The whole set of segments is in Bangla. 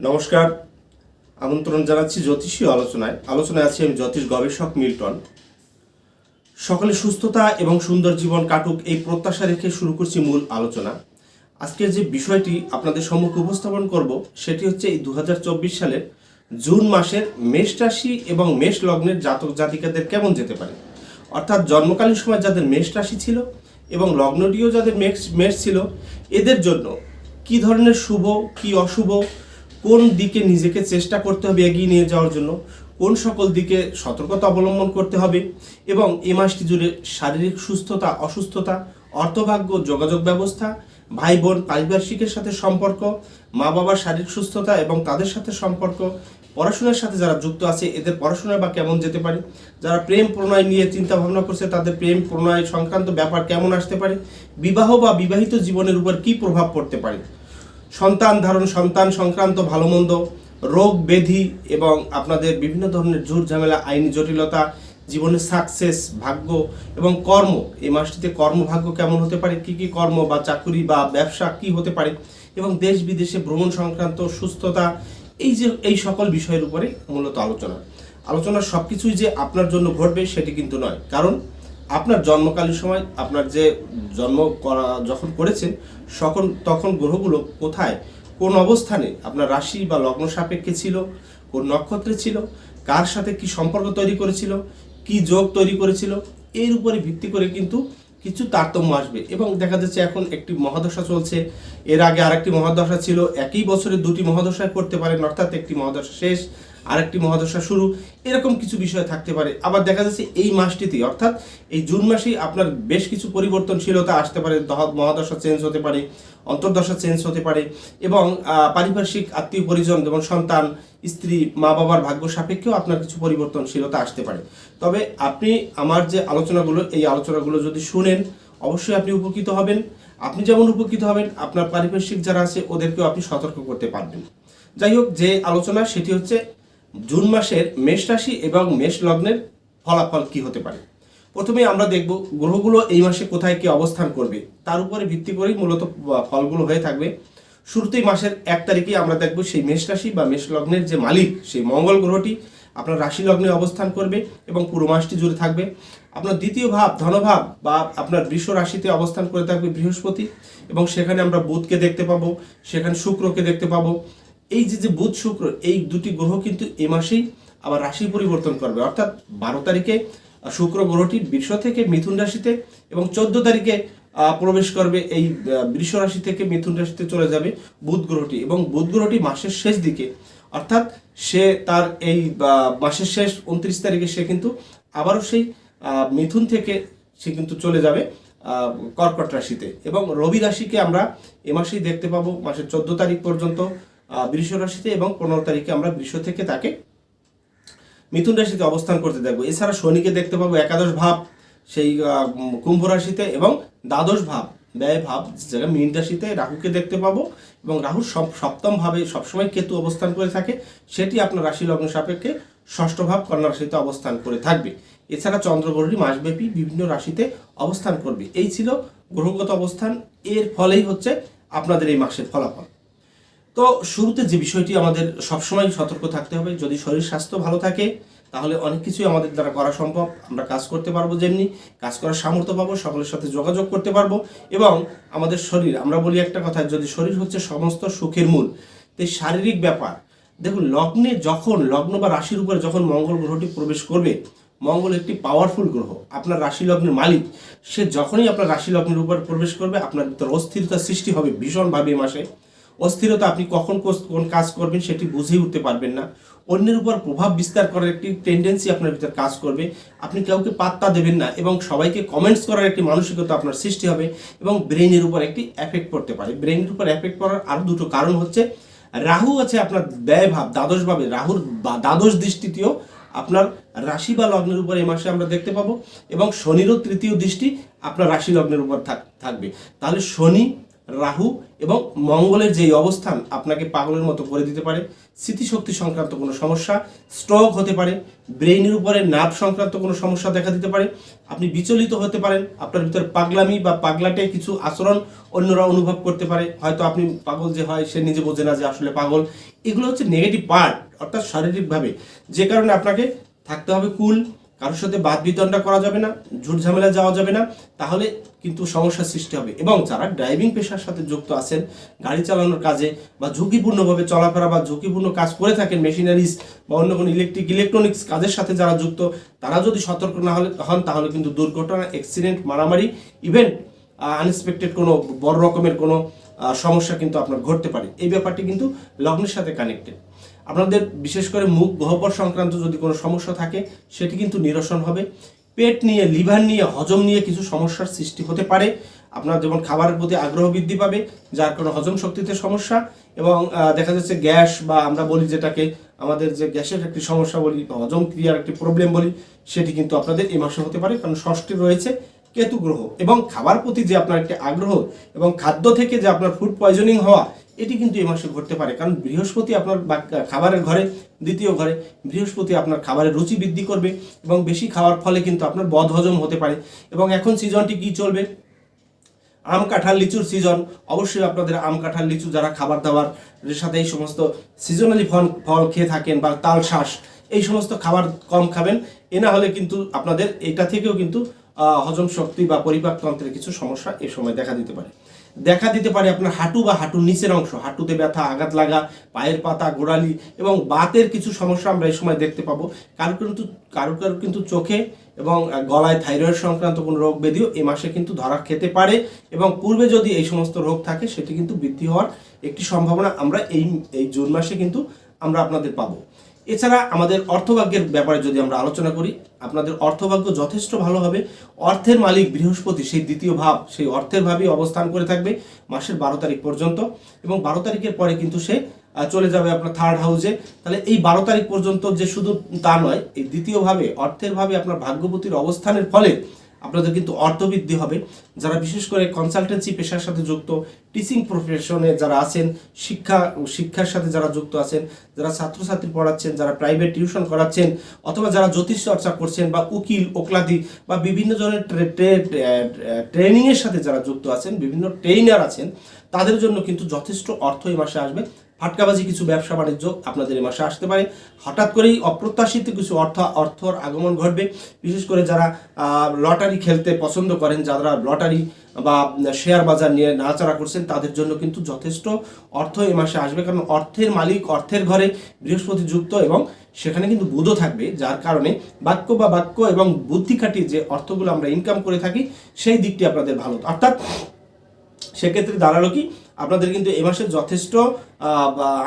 নমস্কার, আমন্ত্রণ জানাচ্ছি জ্যোতিষীয় আলোচনায়। আলোচনায় আছি আমি জ্যোতিষ গবেষক মিল্টন। সকলে সুস্থতা এবং সুন্দর জীবন কাটুক এই প্রত্যাশা রেখে শুরু করছি মূল আলোচনা। আজকের যে বিষয়টি আপনাদের সম্মুখে উপস্থাপন করব, সেটি হচ্ছে এই দু হাজার চব্বিশ সালের জুন মাসের মেষ রাশি এবং মেষ লগ্নের জাতক জাতিকাদের কেমন যেতে পারে। অর্থাৎ জন্মকালীন সময় যাদের মেষ রাশি ছিল এবং লগ্নটিও যাদের মেষ মেষ ছিল, এদের জন্য কি ধরনের শুভ, কি অশুভ কোন দিকে নিজেকে চেষ্টা করতে হবে এগিয়ে নিয়ে যাওয়ার জন্য, কোন সকল দিকে সতর্কতা অবলম্বন করতে হবে এবং এ মাসটি জুড়ে শারীরিক সুস্থতা, অসুস্থতা, অর্থভাগ্য, যোগাযোগ ব্যবস্থা ভাই বোন পারিপার্শ্বিকের সাথে সম্পর্ক মা বাবার শারীরিক সুস্থতা এবং তাদের সাথে সম্পর্ক, পড়াশোনার সাথে যারা যুক্ত আছে, এদের পড়াশোনা বা কেমন যেতে পারে, যারা প্রেম প্রণয় নিয়ে চিন্তা ভাবনা করছে, তাদের প্রেম প্রণয় সংক্রান্ত ব্যাপার কেমন আসতে পারে, বিবাহ বা বিবাহিত জীবনের উপর কি প্রভাব পড়তে পারে। সন্তান ধারণ, সন্তান সংক্রান্ত ভালো মন্দ, রোগ ব্যাধি এবং আপনাদের বিভিন্ন ধরনের ঝুট ঝামেলা, আইনি জটিলতা, জীবনের সাকসেস ভাগ্য এবং কর্ম। এই মাসটিতে কর্মভাগ্য কেমন হতে পারে? কি কি কর্ম বা চাকুরি বা ব্যবসা কি হতে পারে? এবং দেশ বিদেশে ভ্রমণ সংক্রান্ত সুস্থতা, এই যে, এই সকল বিষয়ের উপরে মূলত আলোচনা। আলোচনার সব কিছুই যে আপনার জন্য ঘটবে সেটি কিন্তু নয়। কারণ আপনার জন্মকালীন সময় আপনার যে জন্ম করা, যখন করেছেন, সকল, তখন গ্রহগুলো কোথায়? কোন অবস্থানে? আপনার রাশি বা লগ্ন সাপেক্ষে ছিল? কোন নক্ষত্রে ছিল? কার সাথে কি সম্পর্ক তৈরি করেছিল? কি যোগ তৈরি করেছিল? এর উপরে ভিত্তি করে কিন্তু কিছু তারতম্য আসবে। এবং দেখা যাচ্ছে এখন একটি মহাদশা চলছে। এর আগে আরেকটি মহাদশা ছিল। একই বছরে দুটি মহাদশায় করতে পারেন, অর্থাৎ একটি মহাদশা শেষ। আরেকটি মহাদশা শুরু। এরকম কিছু বিষয় থাকতে পারে। আবার দেখা যাচ্ছে এই মাসটিতে, অর্থাৎ এই জুন মাসেই আপনার বেশ কিছু পরিবর্তনশীলতা আসতে পারে। মহাদশা চেঞ্জ হতে পারে, অন্তর্দশা চেঞ্জ হতে পারে এবং পারিপার্শ্বিক আত্মীয় পরিজন যেমন সন্তান, স্ত্রী, মা বাবার ভাগ্য সাপেক্ষেও আপনার কিছু পরিবর্তনশীলতা আসতে পারে। তবে আপনি আমার যে আলোচনাগুলো, এই আলোচনাগুলো যদি শুনেন, অবশ্যই আপনি উপকৃত হবেন। আপনি যেমন উপকৃত হবেন, আপনার পারিপার্শ্বিক যারা আছে, ওদেরকেও আপনি সতর্ক করতে পারবেন। যাই হোক, যে আলোচনা, সেটি হচ্ছে জুন মাসের মেষ রাশি এবং মেষ লগ্নের ফলাফল কি হতে পারে? প্রথমে আমরা দেখব গ্রহগুলো এই মাসে কোথায় কি অবস্থান করবে। তার উপরে ভিত্তি করেই মূলত ফলগুলো হয়ে থাকবে। শুরুতেই মাসের এক তারিখে আমরা দেখব সেই মেষ রাশি বা মেষ লগ্নের যে মালিক, সেই মঙ্গল গ্রহটি আপনার রাশি লগ্নে অবস্থান করবে এবং পুরো মাসটি জুড়ে থাকবে। আপনার দ্বিতীয় ভাব, ধনভাব বা আপনার বৃষ রাশিতে অবস্থান করে থাকবে বৃহস্পতি এবং সেখানে আমরা বুধকে দেখতে পাবো, সেখানে শুক্রকে দেখতে পাবো। এই যে যে বুধ শুক্র, এই দুটি গ্রহ কিন্তু এ মাসেই আবার রাশি পরিবর্তন করবে। অর্থাৎ বারো তারিখে শুক্র গ্রহটি বৃষ থেকে মিথুন রাশিতে এবং চোদ্দ তারিখে প্রবেশ করবে এই বৃষ রাশি থেকে মিথুন রাশিতে চলে যাবে বুধ গ্রহটি এবং বুধ গ্রহটি মাসের শেষ দিকে। অর্থাৎ সে তার এই মাসের শেষ উনত্রিশ তারিখে সে কিন্তু আবারও সেই মিথুন থেকে সে কিন্তু চলে যাবে কর্কট রাশিতে এবং রবি রাশিকে আমরা এ মাসেই দেখতে পাবো, মাসের চোদ্দ তারিখ পর্যন্ত। বৃষ রাশিতে এবং পনেরো তারিখে আমরা বৃষ থেকে তাকে মিথুন রাশিতে অবস্থান করতে দেখব। এছাড়া শনিকে দেখতে পাবো একাদশ ভাব, সেই কুম্ভ রাশিতে এবং দ্বাদশ ভাব, ব্যয় ভাব, যেটা মীন রাশিতে রাহুকে দেখতে পাবো এবং রাহুর সপ- সপ্তম ভাবে সবসময় কেতু অবস্থান করে থাকে, সেটি আপনার রাশি লগ্ন সাপেক্ষে ষষ্ঠ ভাব কন্যা রাশিতে অবস্থান করে থাকবে। এছাড়া চন্দ্রগ্রহণী মাসব্যাপী বিভিন্ন রাশিতে অবস্থান করবে। এই ছিল গ্রহগত অবস্থান, এর ফলেই হচ্ছে আপনাদের এই মাসের ফলাফল। তো শুরুতে যে বিষয়টি আমাদের সবসময় সতর্ক থাকতে হবে, যদি শরীর স্বাস্থ্য ভালো থাকে, তাহলে অনেক কিছুই আমাদের দ্বারা করা সম্ভব। আমরা কাজ করতে পারব যেমনি, কাজ করার সামর্থ্য পাবো, সকলের সাথে যোগাযোগ করতে পারব এবং আমাদের শরীর, আমরা বলি একটা কথা, যদি শরীর হচ্ছে সমস্ত সুখের মূল, তো শারীরিক ব্যাপার, দেখুন লগ্নে যখন লগ্ন বা রাশির উপরে যখন মঙ্গল গ্রহটি প্রবেশ করবে, মঙ্গল একটি পাওয়ারফুল গ্রহ, আপনার রাশি লগ্নের মালিক, সে যখনই আপনার রাশি লগ্নের উপর প্রবেশ করবে, আপনার ভিতর অস্থিরতা সৃষ্টি হবে ভীষণভাবে মাসে। অস্থিরতা আপনি কখন কোন কাজ করবেন সেটি বুঝেই উঠতে পারবেন না। অন্যের উপর প্রভাব বিস্তার করার একটি টেন্ডেন্সি আপনার ভিতর কাজ করবে। আপনি কাউকে পাত্তা দেবেন না এবং সবাইকে কমেন্টস করার একটি মানসিকতা আপনার সৃষ্টি হবে এবং ব্রেনের উপর একটি এফেক্ট পড়তে পারে। ব্রেনের উপর এফেক্ট পড়ার আরও দুটো কারণ হচ্ছে, রাহু আছে আপনার ব্যয় ভাব, দ্বাদশ ভাবে। রাহুর বা- দ্বাদশ দৃষ্টিতেও আপনার রাশি বা লগ্নের উপর এই মাসে আমরা দেখতে পাবো এবং শনিরও তৃতীয় দৃষ্টি আপনার রাশি লগ্নের উপর থাক- থাকবে। তাহলে শনি রাহু এবং মঙ্গলের যেই অবস্থান আপনাকে পাগলের মতো করে দিতে পারে, স্মৃতিশক্তি সংক্রান্ত কোনো সমস্যা স্ট্রোক হতে পারে ব্রেইনের উপরে নার্ভ সংক্রান্ত কোনো সমস্যা দেখা দিতে পারে, আপনি বিচলিত হতে পারেন, আপনার ভিতরে পাগলামি বা পাগলাটে কিছু আচরণ অন্যরা অনুভব করতে পারে, হয়তো আপনি পাগল যে হয়, সে নিজে বোঝে না যে আসলে পাগল। এগুলো হচ্ছে নেগেটিভ পার্ট অর্থাৎ শারীরিকভাবে। যে কারণে আপনাকে থাকতে হবে কুল কারোর সাথে বাদ বিতণ্ডা করা যাবে না, ঝুট ঝামেলা যাওয়া যাবে না, তাহলে কিন্তু সমস্যার সৃষ্টি হবে। এবং যারা ড্রাইভিং পেশার সাথে যুক্ত আছেন, গাড়ি চালানোর কাজে বা ঝুঁকিপূর্ণভাবে চলাফেরা বা ঝুঁকিপূর্ণ কাজ করে থাকেন মেশিনারিজ বা অন্য কোনো ইলেকট্রিক, ইলেকট্রনিক্স কাজের সাথে যারা যুক্ত, তারা যদি সতর্ক না হলে হন, তাহলে কিন্তু দুর্ঘটনা অ্যাক্সিডেন্ট মারামারি ইভেন্ট আনএক্সপেক্টেড কোনো বড় রকমের কোনো সমস্যা কিন্তু আপনার ঘটতে পারে। এই ব্যাপারটি কিন্তু লগ্নের সাথে কানেক্টেড আপনাদের বিশেষ করে মুখ গহ্বর সংক্রান্ত যদি কোনো সমস্যা থাকে, সেটি কিন্তু নিরসন হবে। পেট নিয়ে, লিভার নিয়ে, হজম নিয়ে কিছু সমস্যার সৃষ্টি হতে পারে। আপনার যেমন খাবারের প্রতি আগ্রহ বৃদ্ধি পাবে, যার কারণে হজম শক্তিতে সমস্যা এবং দেখা যাচ্ছে গ্যাস বা আমরা বলি যেটাকে, আমাদের যে গ্যাসের একটি সমস্যা বলি বা হজম ক্রিয়ার একটি প্রবলেম বলি, সেটি কিন্তু আপনাদের এই মাসে হতে পারে। কারণ ষষ্ঠী রয়েছে কেতু গ্রহ এবং খাবার প্রতি যে আপনার একটি আগ্রহ এবং খাদ্য থেকে যে আপনার ফুড পয়জনিং হওয়া এটি কিন্তু এই মাসে ঘটতে পারে। কারণ বৃহস্পতি আপনার খাবারের ঘরে, দ্বিতীয় ঘরে বৃহস্পতি আপনার খাবারের রুচি বৃদ্ধি করবে এবং বেশি খাওয়ার ফলে কিন্তু আপনার বদ হজম হতে পারে। এবং এখন সিজনটি কি চলবে? আম, কাঁঠাল, লিচুর সিজন। অবশ্যই আপনাদের আম, কাঁঠাল, লিচু যারা খাবার দাবার সাথে এই সমস্ত সিজনালি ফল ফল খেয়ে থাকেন বা তাল শ্বাস এই সমস্ত খাবার কম খাবেন। এ না হলে কিন্তু আপনাদের এটা থেকেও কিন্তু হজম শক্তি বা পরিপাকতন্ত্রের কিছু সমস্যা এই সময় দেখা দিতে পারে। দেখা দিতে পারে আপনার হাঁটু বা হাঁটুর নিচের অংশ। হাঁটুতে ব্যথা, আঘাত লাগা, পায়ের পাতা, গোড়ালি এবং বাতের কিছু সমস্যা আমরা এই সময় দেখতে পাবো। কারও কিন্তু কারও কারও কিন্তু চোখে এবং গলায় থাইরয়েড সংক্রান্ত কোনো রোগ ব্যাধিও এই মাসে কিন্তু ধরা খেতে পারে এবং পূর্বে যদি এই সমস্ত রোগ থাকে সেটি কিন্তু বৃদ্ধি হওয়ার একটি সম্ভাবনা আমরা এই এই জুন মাসে কিন্তু আমরা আপনাদের পাবো। এছাড়া আমাদের অর্থভাগ্যের ব্যাপারে যদি আমরা আলোচনা করি, আপনাদের অর্থভাগ্য যথেষ্ট ভালো হবে। অর্থের মালিক বৃহস্পতি, সেই দ্বিতীয় ভাব, সেই অর্থের ভাবেই অবস্থান করে থাকবে মাসের বারো তারিখ পর্যন্ত। এবং বারো তারিখের পরে কিন্তু সে চলে যাবে আপনার থার্ড হাউসে তাহলে এই বারো তারিখ পর্যন্ত যে শুধু তা নয়, এই দ্বিতীয়ভাবে অর্থের ভাবে আপনার ভাগ্যবতীর অবস্থানের ফলে আপনাদের কিন্তু অর্থবৃদ্ধি হবে। যারা বিশেষ করে কনসালটেন্সি পেশার সাথে যুক্ত টিচিং প্রফেশনে যারা আছেন, শিক্ষা, শিক্ষার সাথে যারা যুক্ত আছেন, যারা ছাত্রছাত্রী পড়াচ্ছেন, যারা প্রাইভেট টিউশন করাচ্ছেন, অথবা যারা জ্যোতিষ চর্চা করছেন বা উকিল, ওকলাদি বা বিভিন্ন ধরনের ট্রেনিংয়ের সাথে যারা যুক্ত আছেন, বিভিন্ন ট্রেইনার আছেন, তাদের জন্য কিন্তু যথেষ্ট অর্থ এই মাসে আসবে। ফাটকাবাজি কিছু ব্যবসা বাণিজ্য আপনাদের এ মাসে আসতে পারে। হঠাৎ করেই অপ্রত্যাশিত কিছু অর্থ, অর্থর আগমন ঘটবে। বিশেষ করে যারা লটারি খেলতে পছন্দ করেন, যারা লটারি বা শেয়ার বাজার নিয়ে নাড়াচাড়া করছেন, তাদের জন্য কিন্তু যথেষ্ট অর্থ এ মাসে আসবে। কারণ অর্থের মালিক অর্থের ঘরে বৃহস্পতি যুক্ত এবং সেখানে কিন্তু বুধও থাকবে, যার কারণে বাক্য বা বাক্য এবং বুদ্ধি খাটিয়ে যে অর্থগুলো আমরা ইনকাম করে থাকি, সেই দিকটি আপনাদের ভালো। অর্থাৎ সেক্ষেত্রে দাঁড়াল কি আপনাদের কিন্তু এ মাসে যথেষ্ট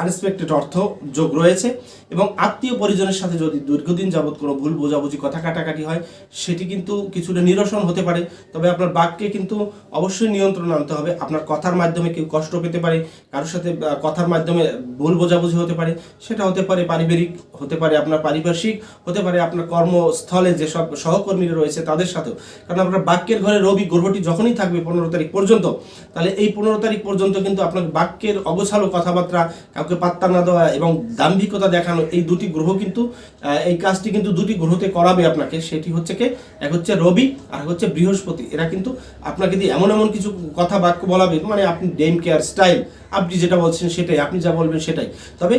আনএক্সপেক্টেড অর্থ যোগ রয়েছে এবং আত্মীয় পরিজনের সাথে যদি দীর্ঘদিন যাবৎ কোনো ভুল বোঝাবুঝি, কথা কাটাকাটি হয়, সেটি কিন্তু কিছুটা নিরসন হতে পারে। তবে আপনার বাক্যে কিন্তু অবশ্যই নিয়ন্ত্রণ আনতে হবে। আপনার কথার মাধ্যমে কেউ কষ্ট পেতে পারে, কারোর সাথে কথার মাধ্যমে ভুল বোঝাবুঝি হতে পারে, সেটা হতে পারে পারিবারিক, হতে পারে আপনার পারিপার্শ্বিক, হতে পারে আপনার কর্মস্থলে যেসব সহকর্মীরা রয়েছে তাদের সাথেও। কারণ আপনার বাক্যের ঘরে রবি গ্রহটি যখনই থাকবে পনেরো তারিখ পর্যন্ত, তাহলে এই পনেরো তারিখ পর্যন্ত কিন্তু আপনার বাক্যের অগোছালো কথাবার্তা কাউকে পাত্তা না দেওয়া এবং দাম্ভিকতা দেখানো এই দুটি গ্রহ কিন্তু এই কাজটি কিন্তু দুটি গ্রহতে করাবে আপনাকে। সেটি হচ্ছে কে? এক হচ্ছে রবি, আর হচ্ছে বৃহস্পতি। এরা কিন্তু আপনাকে দিয়ে এমন এমন কিছু কথা বাক্য বলাবে মানে আপনি ডেম কেয়ার স্টাইল, আপনি যেটা বলছেন সেটাই, আপনি যা বলবেন সেটাই। তবে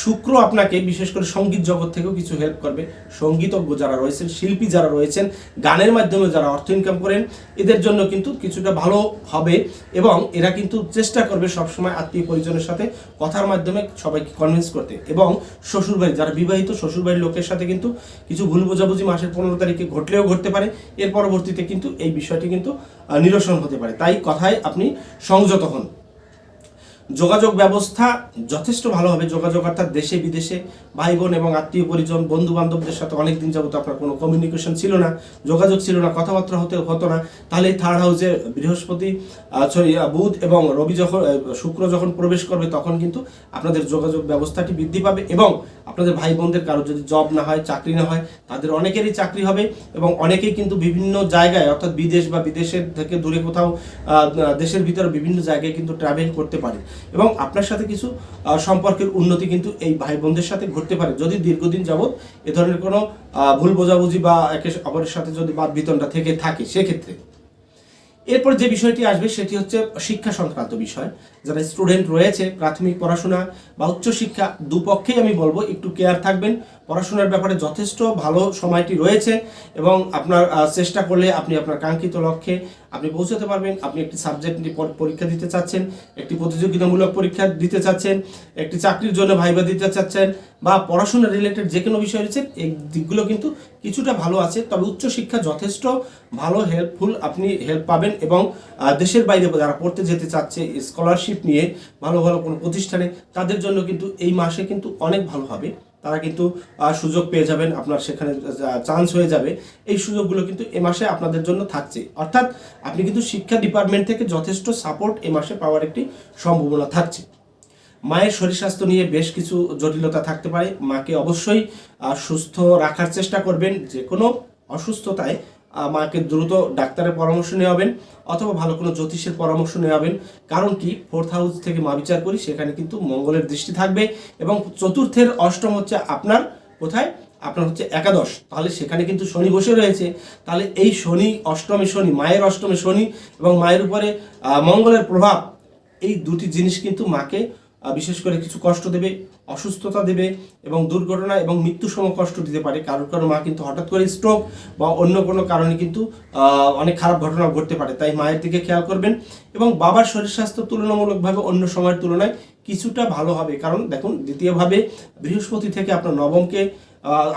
শুক্র আপনাকে, বিশেষ করে সংগীত জগৎ থেকেও কিছু হেল্প করবে। সঙ্গীতজ্ঞ যারা রয়েছেন, শিল্পী যারা রয়েছেন, গানের মাধ্যমে যারা অর্থ ইনকাম করেন, এদের জন্য কিন্তু কিছুটা ভালো হবে এবং এরা কিন্তু চেষ্টা করবে সবসময় আত্মীয় পরিজনের সাথে কথার মাধ্যমে সবাইকে কনভিন্স করতে। এবং শ্বশুরবাড়ি, যারা বিবাহিত শ্বশুরবাড়ির লোকের সাথে কিন্তু কিছু ভুল বোঝাবুঝি মাসের পনেরো তারিখে ঘটলেও ঘটতে পারে, এর পরবর্তীতে কিন্তু এই বিষয়টি কিন্তু নিরসন হতে পারে। তাই কথায় আপনি সংযত হন। যোগাযোগ ব্যবস্থা যথেষ্ট ভালো হবে। যোগাযোগ অর্থাৎ দেশে, বিদেশে ভাই বোন এবং আত্মীয় পরিজন বন্ধু বান্ধবদের সাথে অনেক দিন যাবত আপনার কোনো কমিউনিকেশন ছিল না, যোগাযোগ ছিল না, কথাবার্তা হতে হতো না। তাহলে থার্ড হাউসে বৃহস্পতি সরি বুধ এবং রবি যখন শুক্র যখন প্রবেশ করবে, তখন কিন্তু আপনাদের যোগাযোগ ব্যবস্থাটি বৃদ্ধি পাবে এবং আপনাদের ভাই বোনদের কারও যদি জব না হয়, চাকরি না হয়, তাদের অনেকেরই চাকরি হবে এবং অনেকেই কিন্তু বিভিন্ন জায়গায়, অর্থাৎ বিদেশ বা বিদেশের থেকে দূরে কোথাও দেশের ভিতরে বিভিন্ন জায়গায় কিন্তু ট্রাভেল করতে পারে। এবং আপনার সাথে কিছু সম্পর্কের উন্নতি কিন্তু এই ভাই বোনদের সাথে ঘটতে পারে। যদি দীর্ঘদিন যাবৎ এ ধরনের কোনো ভুল বোঝাবুঝি বা একে অপরের সাথে যদি বাদ বিতনটা থেকে থাকে, সেক্ষেত্রে। এরপর যে বিষয়টি আসবে সেটি হচ্ছে শিক্ষা সংক্রান্ত বিষয়। যারা স্টুডেন্ট রয়েছে, প্রাথমিক পড়াশোনা বা উচ্চশিক্ষা, দুপক্ষেই আমি বলব, একটু কেয়ার থাকবেন। পড়াশোনার ব্যাপারে যথেষ্ট ভালো সময়টি রয়েছে এবং আপনার চেষ্টা করলে আপনি আপনার কাঙ্ক্ষিত লক্ষ্যে আপনি পৌঁছাতে পারবেন। আপনি একটি সাবজেক্ট নিয়ে পরীক্ষা দিতে চাচ্ছেন, একটি প্রতিযোগিতামূলক পরীক্ষা দিতে চাচ্ছেন, একটি চাকরির জন্য ভাইবা দিতে চাচ্ছেন বা পড়াশোনা রিলেটেড যে কোনো বিষয় রয়েছে, এই দিকগুলো কিন্তু কিছুটা ভালো আছে। তবে উচ্চশিক্ষা যথেষ্ট ভালো হেল্পফুল আপনি হেল্প পাবেন এবং দেশের বাইরে যারা পড়তে যেতে চাচ্ছে স্কলারশিপ নিয়ে ভালো ভালো কোনো প্রতিষ্ঠানে, তাদের জন্য কিন্তু এই মাসে কিন্তু অনেক ভালো হবে। তারা কিন্তু সুযোগ পেয়ে যাবেন, আপনার সেখানে চান্স হয়ে যাবে। এই সুযোগগুলো কিন্তু এ মাসে আপনাদের জন্য থাকছে। অর্থাৎ আপনি কিন্তু শিক্ষা ডিপার্টমেন্ট থেকে যথেষ্ট সাপোর্ট এ মাসে পাওয়ার একটি সম্ভাবনা থাকছে। মায়ের শরীর স্বাস্থ্য নিয়ে বেশ কিছু জটিলতা থাকতে পারে। মাকে অবশ্যই সুস্থ রাখার চেষ্টা করবেন। যে কোনো অসুস্থতায় মাকে দ্রুত ডাক্তারের পরামর্শ নেওয়াবেন অথবা ভালো কোনো জ্যোতিষের পরামর্শ নেওয়াবেন কারণ কি? ফোর্থ হাউস থেকে মা বিচার করি, সেখানে কিন্তু মঙ্গলের দৃষ্টি থাকবে। এবং চতুর্থের অষ্টম হচ্ছে আপনার, কোথায়? আপনার হচ্ছে একাদশ। তাহলে সেখানে কিন্তু শনি বসে রয়েছে। তাহলে এই শনি অষ্টমে শনি, মায়ের অষ্টমে শনি এবং মায়ের উপরে মঙ্গলের প্রভাব, এই দুটি জিনিস কিন্তু মাকে বিশেষ করে কিছু কষ্ট দেবে, অসুস্থতা দেবে এবং দুর্ঘটনা এবং মৃত্যু সম কষ্ট দিতে পারে। কারোর কারও মা কিন্তু হঠাৎ করে স্ট্রোক বা অন্য কোনো কারণে কিন্তু অনেক খারাপ ঘটনা ঘটতে পারে। তাই মায়ের দিকে খেয়াল করবেন এবং বাবার শরীর স্বাস্থ্য তুলনামূলকভাবে অন্য সময়ের তুলনায় কিছুটা ভালো হবে। কারণ দেখুন, দ্বিতীয়ভাবে বৃহস্পতি থেকে আপনার নবমকে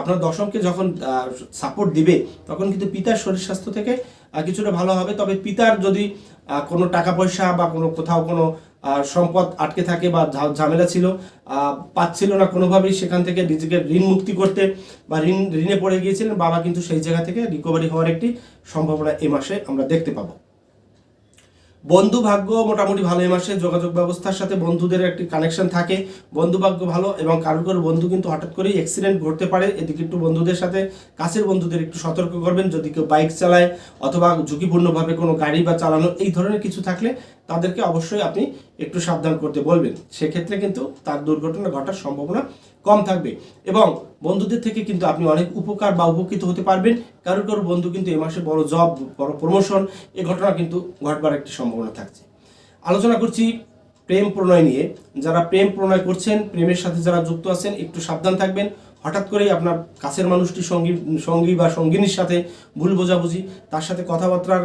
আপনার দশমকে যখন সাপোর্ট দিবে, তখন কিন্তু পিতার শরীর স্বাস্থ্য থেকে কিছুটা ভালো হবে। তবে পিতার যদি কোনো টাকা পয়সা বা কোনো কোথাও কোনো সম্পদ আটকে থাকে বা ঝামেলা ছিল পাচ্ছিল না কোনোভাবেই সেখান থেকে নিজেকে ঋণ মুক্তি করতে বা ঋণ, ঋণে পড়ে গিয়েছিলেন। বাবা কিন্তু সেই জায়গা থেকে রিকভারি হওয়ার একটি সম্ভাবনা এ মাসে আমরা দেখতে পাবো। বন্ধু ভাগ্য মোটামুটি ভালো, এই মাসে যোগাযোগ ব্যবস্থার সাথে বন্ধুদের একটি কানেকশন থাকে। বন্ধু ভাগ্য ভালো এবং কারোর কারও বন্ধু কিন্তু হঠাৎ করেই অ্যাক্সিডেন্ট ঘটতে পারে। এদিকে একটু বন্ধুদের সাথে কাছের বন্ধুদের একটু সতর্ক করবেন। যদি কেউ বাইক চালায় অথবা ঝুঁকিপূর্ণভাবে কোনো গাড়ি বা চালানো এই ধরনের কিছু থাকলে তাদেরকে অবশ্যই আপনি একটু সাবধান করতে বলবেন। সেক্ষেত্রে কিন্তু তার দুর্ঘটনা ঘটার সম্ভাবনা কম থাকবে। এবং বন্ধুদের থেকে কিন্তু আপনি অনেক উপকার বা উপকৃত হতে পারবেন। কারোর কারোর বন্ধু কিন্তু এই মাসে বড় জব বড় প্রমোশন এ ঘটনা কিন্তু ঘটবার একটি সম্ভাবনা থাকছে। আলোচনা করছি প্রেম প্রণয় নিয়ে। যারা প্রেম প্রণয় করছেন, প্রেমের সাথে যারা যুক্ত আছেন, একটু সাবধান থাকবেন। হঠাৎ করেই আপনার কাছের মানুষটি সঙ্গী সঙ্গী বা সঙ্গিনীর সাথে ভুল বোঝাবুঝি, তার সাথে কথাবার্তার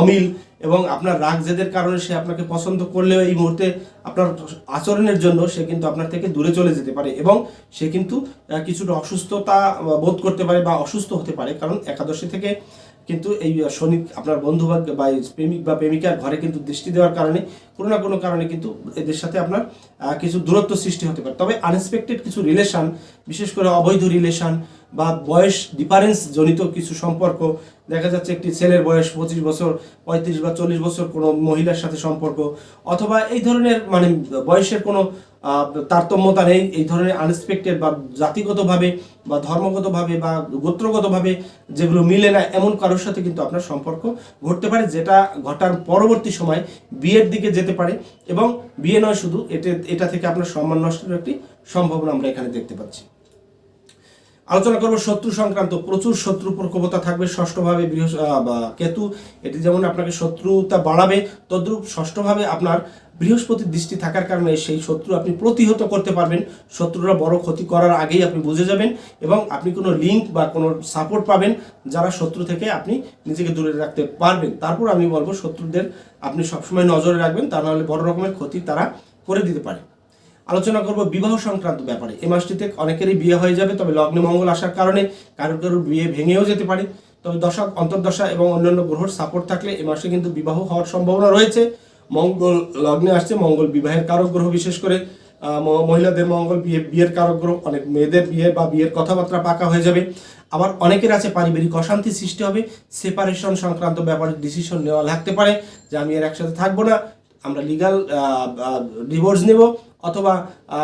অমিল এবং আপনার রাগ জেদের কারণে সে আপনাকে পছন্দ করলেও এই মুহূর্তে আপনার আচরণের জন্য সে কিন্তু আপনার থেকে দূরে চলে যেতে পারে এবং সে কিন্তু কিছুটা অসুস্থতা বোধ করতে পারে বা অসুস্থ হতে পারে। কারণ একাদশী থেকে কিন্তু এই শনি, আপনার বন্ধু বা প্রেমিক বা প্রেমিকার ঘরে কিন্তু দৃষ্টি দেওয়ার কারণে, কোনো না কোনো কারণে কিন্তু এদের সাথে আপনার কিছু দূরত্ব সৃষ্টি হতে পারে। তবে আনএক্সপেক্টেড কিছু রিলেশন বিশেষ করে অবৈধ রিলেশন বা বয়স ডিফারেন্স জনিত কিছু সম্পর্ক দেখা যাচ্ছে একটি ছেলের বয়স পঁচিশ বছর, পঁয়ত্রিশ বা চল্লিশ বছর কোনো মহিলার সাথে সম্পর্ক, অথবা এই ধরনের মানে বয়সের কোনো তারতম্যতা নেই, এই ধরনের আনএক্সপেক্টেড বা জাতিগতভাবে বা ধর্মগতভাবে বা গোত্রগতভাবে যেগুলো মিলে না, এমন কারোর সাথে কিন্তু আপনার সম্পর্ক ঘটতে পারে, যেটা ঘটার পরবর্তী সময় বিয়ের দিকে যেতে পারে, এবং বিয়ে নয় শুধু এটা এটা থেকে আপনার সম্মান নষ্টের একটি সম্ভাবনা আমরা এখানে দেখতে পাচ্ছি। আলোচনা করব শত্রু সংক্রান্ত। প্রচুর শত্রু প্রকোপতা থাকবে, ষষ্ঠভাবে বৃহস্প কেতু, এটি যেমন আপনাকে শত্রুতা বাড়াবে, তদ্রূপ ষষ্ঠভাবে আপনার বৃহস্পতির দৃষ্টি থাকার কারণে সেই শত্রু আপনি প্রতিহত করতে পারবেন। শত্রুরা বড় ক্ষতি করার আগেই আপনি বুঝে যাবেন এবং আপনি কোনো লিঙ্ক বা কোনো সাপোর্ট পাবেন যারা শত্রু থেকে আপনি নিজেকে দূরে রাখতে পারবেন। তারপর আমি বলব শত্রুদের আপনি সবসময় নজরে রাখবেন, তা নাহলে বড় রকমের ক্ষতি তারা করে দিতে পারে। আলোচনা করব বিবাহ সংক্রান্ত ব্যাপারে। এই মাসটিতে অনেকেরই বিয়ে হয়ে যাবে, তবে লগ্নে মঙ্গল আসার কারণে কারোর কারোর বিয়ে ভেঙেও যেতে পারে। তবে দশা অন্তর্দশা এবং অন্যান্য গ্রহর সাপোর্ট থাকলে এ মাসে কিন্তু বিবাহ হওয়ার সম্ভাবনা রয়েছে। মঙ্গল লগ্নে আসছে মঙ্গল বিবাহের কারক গ্রহ, বিশেষ করে মহিলাদের মঙ্গল বিয়ে, বিয়ের কারক গ্রহ, অনেক মেয়েদের বিয়ে বা বিয়ের কথাবার্তা পাকা হয়ে যাবে। আবার অনেকের আছে পারিবারিক অশান্তি সৃষ্টি হবে সেপারেশন সংক্রান্ত ব্যাপারে ডিসিশন নেওয়া লাগতে পারে, যে আমি এর একসাথে থাকব না। আমরা লিগাল ডিভোর্স নেব অথবা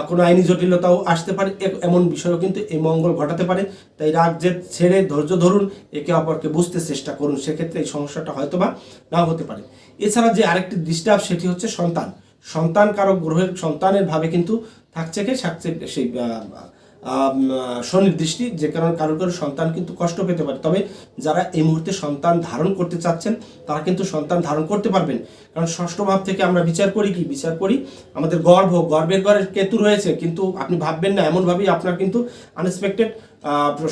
কোনো আইনি জটিলতাও আসতে পারে এমন বিষয়ও কিন্তু এই মঙ্গল ঘটাতে পারে। তাই রাগ, জেদ ছেড়ে ধৈর্য ধরুন, একে অপরকে বুঝতে চেষ্টা করুন, সেক্ষেত্রে এই সমস্যাটা হয়তো বা নাও হতে পারে। এছাড়া যে আরেকটি ডিস্টার্ব সেটি হচ্ছে সন্তান। সন্তান কারক গ্রহের সন্তানের ভাবে কিন্তু থাকছে কে? থাকছে সেই আহ, আম, আহ, শনির দৃষ্টি যে কারণে কারোর কারও সন্তান কিন্তু কষ্ট পেতে পারে। তবে যারা এই মুহূর্তে সন্তান ধারণ করতে চাচ্ছেন তারা কিন্তু সন্তান ধারণ করতে পারবেন। কারণ ষষ্ঠ ভাব থেকে আমরা বিচার করি কি? বিচার করি আমাদের গর্ভ গর্বের ঘরে কেতু রয়েছে কিন্তু আপনি ভাববেন না এমনভাবেই আপনার কিন্তু আনএক্সপেক্টেড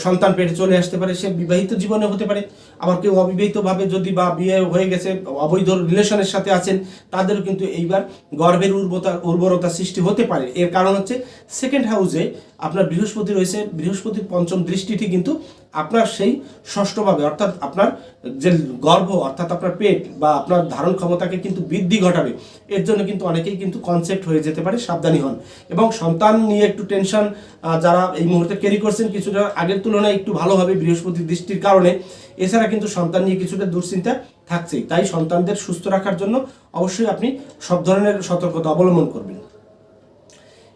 সন্তান পেটে চলে আসতে পারে সে বিবাহিত জীবনে হতে পারে। আবার কেউ অবিবাহিতভাবে যদি বা বিয়ে হয়ে গেছে, অবৈধ রিলেশনের সাথে আছেন তাদেরও কিন্তু এইবার গর্ভের উর্বরতা উর্বরতা সৃষ্টি হতে পারে। এর কারণ হচ্ছে সেকেন্ড হাউসে আপনার বৃহস্পতি রয়েছে বৃহস্পতির পঞ্চম দৃষ্টিটি কিন্তু আপনার সেই ষষ্ঠভাবে, অর্থাৎ আপনার যে গর্ভ, অর্থাৎ আপনার পেট বা আপনার ধারণ ক্ষমতাকে কিন্তু বৃদ্ধি ঘটাবে। এর জন্য কিন্তু অনেকেই কিন্তু কনসেপ্ট হয়ে যেতে পারে, সাবধানী হন। এবং সন্তান নিয়ে একটু টেনশন যারা এই মুহূর্তে ক্যারি করছেন, কিছুটা আগের তুলনায় একটু ভালোভাবে বৃহস্পতির দৃষ্টির কারণে এছাড়া কিন্তু সন্তান নিয়ে কিছুটা দুশ্চিন্তা থাকছেই। তাই সন্তানদের সুস্থ রাখার জন্য অবশ্যই আপনি সব ধরনের সতর্কতা অবলম্বন করবেন।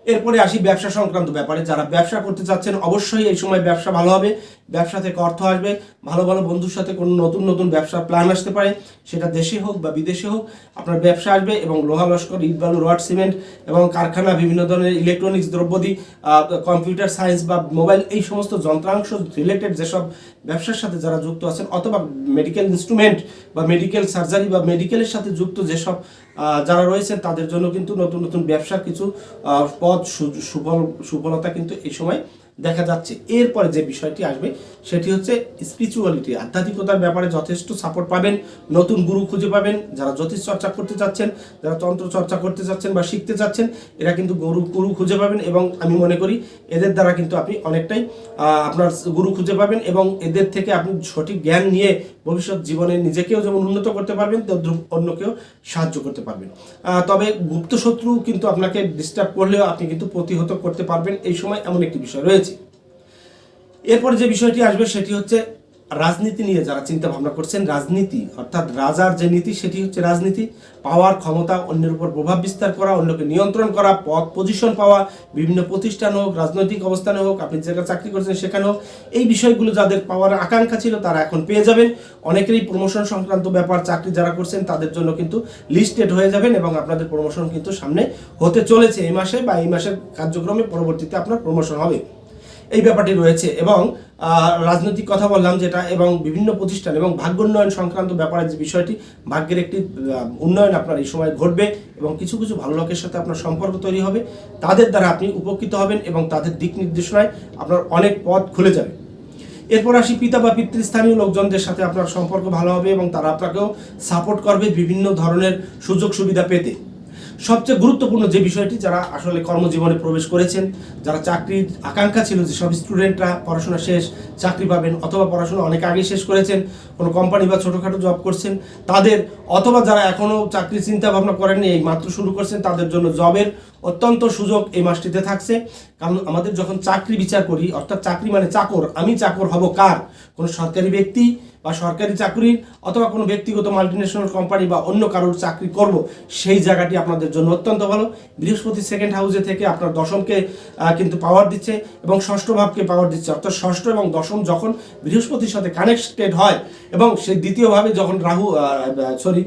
এরপরে আসি ব্যবসা সংক্রান্ত ব্যাপারে। যারা ব্যবসা করতে চাচ্ছেন, অবশ্যই এই সময় ব্যবসা ভালো হবে। ব্যবসা থেকে অর্থ আসবে, ভালো ভালো বন্ধুর সাথে কোনো নতুন নতুন ব্যবসার প্ল্যান আসতে পারে, সেটা দেশে হোক বা বিদেশে হোক, আপনার ব্যবসা আসবে এবং লোহা লস্কর, ইট বালু, রড, সিমেন্ট এবং কারখানা, বিভিন্ন ধরনের ইলেকট্রনিক্স দ্রব্যাদি কম্পিউটার সায়েন্স বা মোবাইল এই সমস্ত যন্ত্রাংশ রিলেটেড যেসব ব্যবসার সাথে যারা যুক্ত আছেন অথবা মেডিকেল ইনস্ট্রুমেন্ট বা মেডিকেল সার্জারি বা মেডিকেলের সাথে যুক্ত যেসব যারা রয়েছেন, তাদের জন্য কিন্তু নতুন নতুন ব্যবসার কিছু পথ সুফল, সুফলতা কিন্তু এই সময় দেখা যাচ্ছে। এরপরে যে বিষয়টি আসবে, সেটি হচ্ছে স্পিরিচুয়ালিটি আধ্যাত্মিকতার ব্যাপারে যথেষ্ট সাপোর্ট পাবেন, নতুন গুরু খুঁজে পাবেন, যারা জ্যোতিষ চর্চা করতে চাচ্ছেন, যারা তন্ত্র চর্চা করতে চাচ্ছেন বা শিখতে চাচ্ছেন, এরা কিন্তু গুরু গুরু খুঁজে পাবেন এবং আমি মনে করি এদের দ্বারা কিন্তু আপনি অনেকটাই আপনার গুরু খুঁজে পাবেন এবং এদের থেকে আপনি সঠিক জ্ঞান নিয়ে ভবিষ্যৎ জীবনে নিজেকেও যেমন উন্নত করতে পারবেন অন্যকেও সাহায্য করতে পারবেন। তবে গুপ্ত শত্রু কিন্তু আপনাকে ডিস্টার্ব করলেও আপনি কিন্তু প্রতিহত করতে পারবেন। এই সময় এমন একটি বিষয় রয়েছে। এরপর যে বিষয়টি আসবে সেটি হচ্ছে রাজনীতি নিয়ে যারা চিন্তা ভাবনা করছেন, রাজনীতি অর্থাৎ রাজার যে নীতি সেটি হচ্ছে রাজনীতি। পাওয়ার ক্ষমতা, অন্যের উপর প্রভাব বিস্তার করা, অন্যকে নিয়ন্ত্রণ করা, পদ পজিশন পাওয়া, বিভিন্ন প্রতিষ্ঠান হোক, রাজনৈতিক অবস্থানে হোক, আপনি জায়গায় চাকরি করছেন সেখানে হোক, এই বিষয়গুলো যাদের পাওয়ার আকাঙ্ক্ষা ছিল তারা এখন পেয়ে যাবেন। অনেকেরই প্রমোশন সংক্রান্ত ব্যাপার, চাকরি যারা করছেন তাদের জন্য কিন্তু লিস্টেড হয়ে যাবেন এবং আপনাদের প্রমোশন কিন্তু সামনে হতে চলেছে। এই মাসে বা এই মাসের কার্যক্রমে পরবর্তীতে আপনার প্রমোশন হবে। এই ব্যাপারটি রয়েছে এবং রাজনৈতিক কথা বললাম যেটা এবং বিভিন্ন প্রতিষ্ঠান এবং ভাগ্য উন্নয়ন সংক্রান্ত ব্যাপারে যে বিষয়টি, ভাগ্যের একটি উন্নয়ন আপনার এই সময় ঘটবে এবং কিছু কিছু ভালো লোকের সাথে আপনার সম্পর্ক তৈরি হবে। তাদের দ্বারা আপনি উপকৃত হবেন এবং তাদের দিক নির্দেশনায় আপনার অনেক পথ খুলে যাবে। এরপর আসি পিতা বা পিতৃস্থানীয় লোকজনদের সাথে আপনার সম্পর্ক ভালো হবে এবং তারা আপনাকেও সাপোর্ট করবে বিভিন্ন ধরনের সুযোগ সুবিধা পেতে। সবচেয়ে গুরুত্বপূর্ণ যে বিষয়টি, যারা আসলে কর্মজীবনে প্রবেশ করেছেন, যারা চাকরির আকাঙ্ক্ষা ছিল যে সব স্টুডেন্টরা পড়াশোনা শেষ, চাকরি পাবেন অথবা পড়াশোনা অনেক আগে শেষ করেছেন, কোনো কোম্পানি বা ছোটোখাটো জব করছেন, তাদের অথবা যারা এখনও চাকরির চিন্তা ভাবনা করেননি, এই মাত্র শুরু করছেন, তাদের জন্য জবের অত্যন্ত সুযোগ এই মাসটিতে থাকছে। কারণ আমাদের যখন চাকরি বিচার করি, অর্থাৎ চাকরি মানে চাকর, আমি চাকর হব কার? কোনো সরকারি ব্যক্তি বা সরকারি চাকরি অথবা কোনো ব্যক্তিগত মাল্টিনেশনাল কোম্পানি বা অন্য কারোর চাকরি করব, সেই জায়গাটি আপনাদের জন্য অত্যন্ত ভালো। বৃহস্পতি সেকেন্ড হাউসে থেকে আপনার দশমকে কিন্তু পাওয়ার দিচ্ছে এবং ষষ্ঠ ভাবকে পাওয়ার দিচ্ছে। অর্থাৎ ষষ্ঠ এবং দশম যখন বৃহস্পতির সাথে কানেক্টেড হয় এবং সেই দ্বিতীয়ভাবে যখন রাহু সরি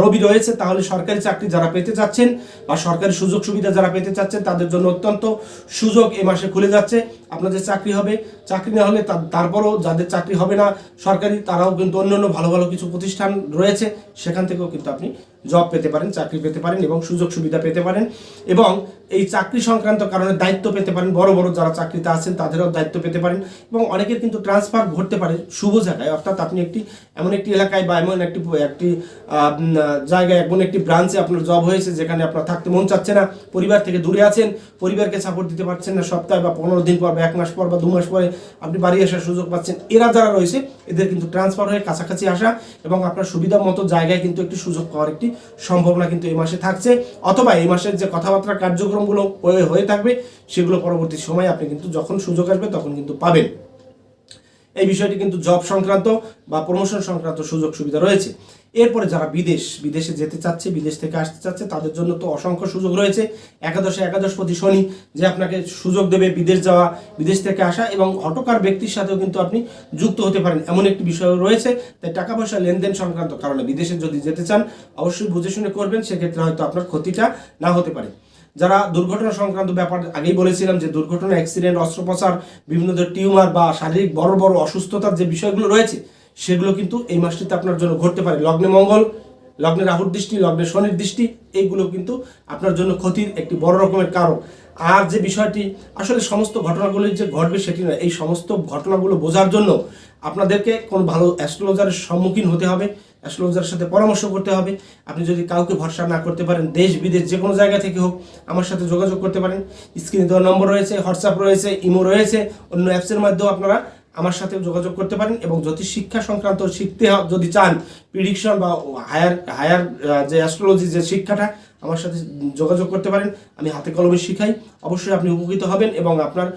রবি রয়েছে, তাহলে সরকারি চাকরি যারা পেতে চাচ্ছেন বা সরকারি সুযোগ সুবিধা যারা পেতে চাচ্ছেন, তাদের জন্য অত্যন্ত সুযোগ এ মাসে খুলে যাচ্ছে। আপনাদের চাকরি হবে, চাকরি না হলে তারপরও যাদের চাকরি হবে না সরকারি, তারাও কিন্তু অন্যান্য ভালো ভালো কিছু প্রতিষ্ঠান রয়েছে, সেখান থেকেও কিন্তু আপনি জব পেতে পারেন, চাকরি পেতে পারেন এবং সুযোগ সুবিধা পেতে পারেন এবং এই চাকরি সংক্রান্ত কারণে দায়িত্ব পেতে পারেন। বড় বড় যারা চাকরিতে আছেন তাদেরও দায়িত্ব পেতে পারেন এবং অনেকের কিন্তু ট্রান্সফার ঘটতে পারে শুভ জায়গায়। অর্থাৎ আপনি একটি এমন একটি এলাকায় বা এমন একটি একটি জায়গায় এমন একটি ব্রাঞ্চে আপনার জব হয়েছে যেখানে আপনার থাকতে মন চাচ্ছে না, পরিবার থেকে দূরে আছেন, পরিবারকে সাপোর্ট দিতে পারছেন না, সপ্তাহে বা পনেরো দিন পর বা এক মাস পর বা দু মাস পরে আপনি বাড়ি আসার সুযোগ পাচ্ছেন। এরা যারা রয়েছে, এদের কিন্তু ট্রান্সফার হয়ে কাছাকাছি আসা এবং আপনার সুবিধা মতো জায়গায় কিন্তু একটি সুযোগ পাওয়ার একটি সম্ভাবনা কিন্তু এই মাসে থাকছে। অথবা এই মাসের যে কথাবার্তা কার্যক্রমগুলো হয়ে হয়ে থাকবে, সেগুলো পরবর্তী সময়ে আপনি কিন্তু যখন সুযোগ আসবে তখন কিন্তু পাবেন। এই বিষয়টি কিন্তু জব সংক্রান্ত বা প্রমোশন সংক্রান্ত সুযোগ সুবিধা রয়েছে। এরপরে যারা বিদেশ, বিদেশে যেতে চাচ্ছে, বিদেশ থেকে আসতে চাচ্ছে, তাদের জন্য তো অসংখ্য সুযোগ রয়েছে। একাদশে একাদশপতি শনি যে আপনাকে সুযোগ দেবে বিদেশ যাওয়া, বিদেশ থেকে আসা এবং হটকার ব্যক্তির সাথেও কিন্তু আপনি যুক্ত হতে পারেন। এমন একটি বিষয় রয়েছে। তাই টাকা পয়সা লেনদেন সংক্রান্ত কারণে বিদেশে যদি যেতে চান, অবশ্যই বুঝে শুনে করবেন। সেক্ষেত্রে হয়তো আপনার ক্ষতিটা না হতে পারে। যারা দুর্ঘটনা সংক্রান্ত ব্যাপার আগেই বলেছিলাম যে দুর্ঘটনা, অ্যাক্সিডেন্ট, অস্ত্রোপচার, বিভিন্ন ধরনের টিউমার বা শারীরিক বড় বড় অসুস্থতার যে বিষয়গুলো রয়েছে সেগুলো কিন্তু এই মাসটিতে আপনার জন্য ঘটতে পারে। লগ্নে মঙ্গল, লগ্নে রাহুর দৃষ্টি, লগ্নে শনির দৃষ্টি, এইগুলো কিন্তু আপনার জন্য ক্ষতির একটি বড় রকমের কারণ। আর যে বিষয়টি, আসলে সমস্ত ঘটনাগুলি যে ঘটবে সেটি না এই সমস্ত ঘটনাগুলো বোঝার জন্য আপনাদেরকে কোনো ভালো অ্যাস্ট্রোলজারের সম্মুখীন হতে হবে, অ্যাস্ট্রোলজারের সাথে পরামর্শ করতে হবে। আপনি যদি কাউকে ভরসা না করতে পারেন, দেশ, বিদেশ যে কোনো জায়গা থেকে হোক, আমার সাথে যোগাযোগ করতে পারেন। স্ক্রিনে দেওয়া নম্বর রয়েছে, হোয়াটসঅ্যাপ রয়েছে, ইমো রয়েছে, অন্য অ্যাপসের মাধ্যমেও আপনারা আমার সাথে যোগাযোগ করতে পারেন এবং জ্যোতিষ শিক্ষা সংক্রান্ত শিখতে যদি চান প্রিডিকশন বা হায়ার হায়ার যে অ্যাস্ট্রোলজি যে শিক্ষাটা, আমার সাথে যোগাযোগ করতে পারেন, আমি হাতে কলমে শিখাই। অবশ্যই আপনি উপকৃত হবেন এবং আপনার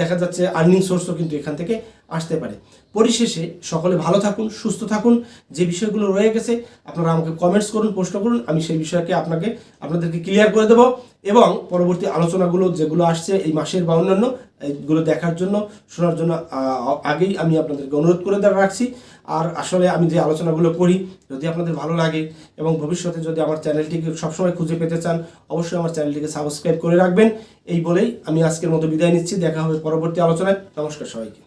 দেখা যাচ্ছে আর্নিং সোর্সও কিন্তু এখান থেকে আসতে পারে। পরিশেষে সকলে ভালো থাকুন, সুস্থ থাকুন। যে বিষয়গুলো রয়ে গেছে, আপনারা আমাকে কমেন্টস করুন, প্রশ্ন করুন, আমি সেই বিষয়কে আপনাকে, আপনাদেরকে ক্লিয়ার করে দেবো। এবং পরবর্তী আলোচনাগুলো যেগুলো আসছে এই মাসের বা অন্যান্য, এইগুলো দেখার জন্য, শোনার জন্য আগেই আমি আপনাদেরকে অনুরোধ করে রাখছি। আর আসলে আমি যে আলোচনাগুলো করি, যদি আপনাদের ভালো লাগে এবং ভবিষ্যতে যদি আমার চ্যানেলটিকে সবসময় খুঁজে পেতে চান, অবশ্যই আমার চ্যানেলটিকে সাবস্ক্রাইব করে রাখবেন। এই বলেই আমি আজকের মতো বিদায় নিচ্ছি। দেখা হবে পরবর্তী আলোচনায়। নমস্কার সবাইকে।